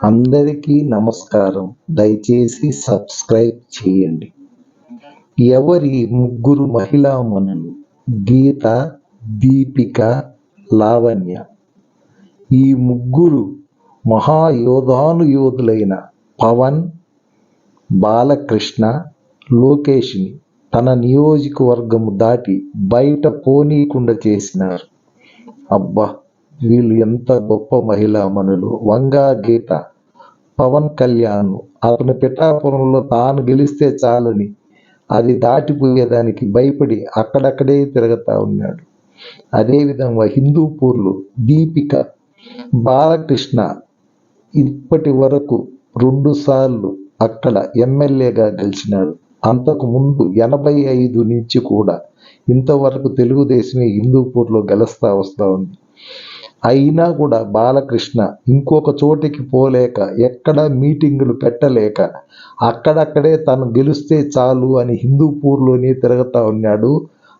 అందరికీ నమస్కారం. దయచేసి సబ్స్క్రైబ్ చేయండి. ఎవరి ముగ్గురు మహిళామణులు గీత దీపిక లావణ్య. ఈ ముగ్గురు మహాయోధానుయోధులైన పవన్ బాలకృష్ణ లోకేష్ని తన నియోజకవర్గము దాటి బయట పోనీకుండా చేసినారు. అబ్బా! వీళ్ళు ఎంత గొప్ప మహిళామణులు వంగా గీత పవన్ కళ్యాణ్ అతని పిఠాపురంలో తాను గెలిస్తే చాలని. అది దాటిపోయేదానికి భయపడి అక్కడక్కడే తిరగతా ఉన్నాడు. అదేవిధంగా హిందూపూర్లు దీపిక బాలకృష్ణ ఇప్పటి వరకు రెండు సార్లు అక్కడ ఎమ్మెల్యేగా గెలిచినాడు. అంతకు ముందు ఎనభై ఐదు నుంచి కూడా ఇంతవరకు తెలుగుదేశమే హిందూపూర్లో గెలుస్తా వస్తూ ఉంది. అయినా కూడా బాలకృష్ణ ఇంకొక చోటికి పోలేక ఎక్కడ మీటింగులు పెట్టలేక అక్కడక్కడే తను గెలిస్తే చాలు అని హిందూపూర్లోనే తిరుగుతూ ఉన్నాడు.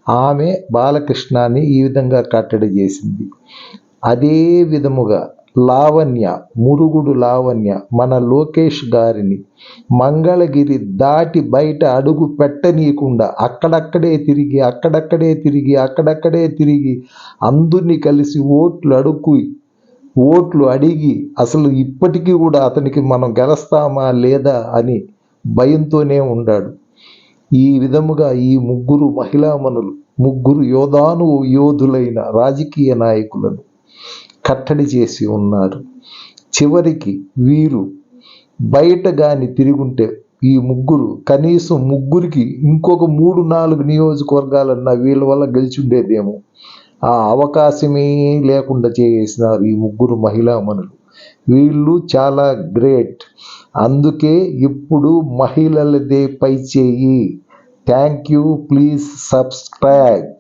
ఆమె బాలకృష్ణాన్ని ఈ విధంగా కట్టడి చేసింది. అదే విధముగా లావణ్య మురుగుడు లావణ్య మన లోకేష్ గారిని మంగళగిరి దాటి బయట అడుగు పెట్టనీయకుండా అక్కడక్కడే తిరిగి అక్కడక్కడే తిరిగి అక్కడక్కడే తిరిగి అందరినీ కలిసి ఓట్లు అడుక్కు ఓట్లు అడిగి అసలు ఇప్పటికీ కూడా అతనికి మనం గెలుస్తామా లేదా అని భయంతోనే ఉన్నాడు ఈ విధముగా ఈ ముగ్గురు మహిళామణులు ముగ్గురు యోధాను యోధులైన రాజకీయ నాయకులను కట్టడి చేసి ఉన్నారు. చివరికి వీరు బయట కానీ తిరుగుంటే ఈ ముగ్గురు కనీసం ముగ్గురికి ఇంకొక మూడు నాలుగు నియోజకవర్గాలన్నా వీళ్ళ వల్ల గెలిచుండేదేమో. ఆ అవకాశమే లేకుండా చేసినారు ఈ ముగ్గురు మహిళామణులు వీళ్ళు చాలా గ్రేట్. అందుకే ఇప్పుడు మహిళలదే పై చేయి. Thank you. Please subscribe.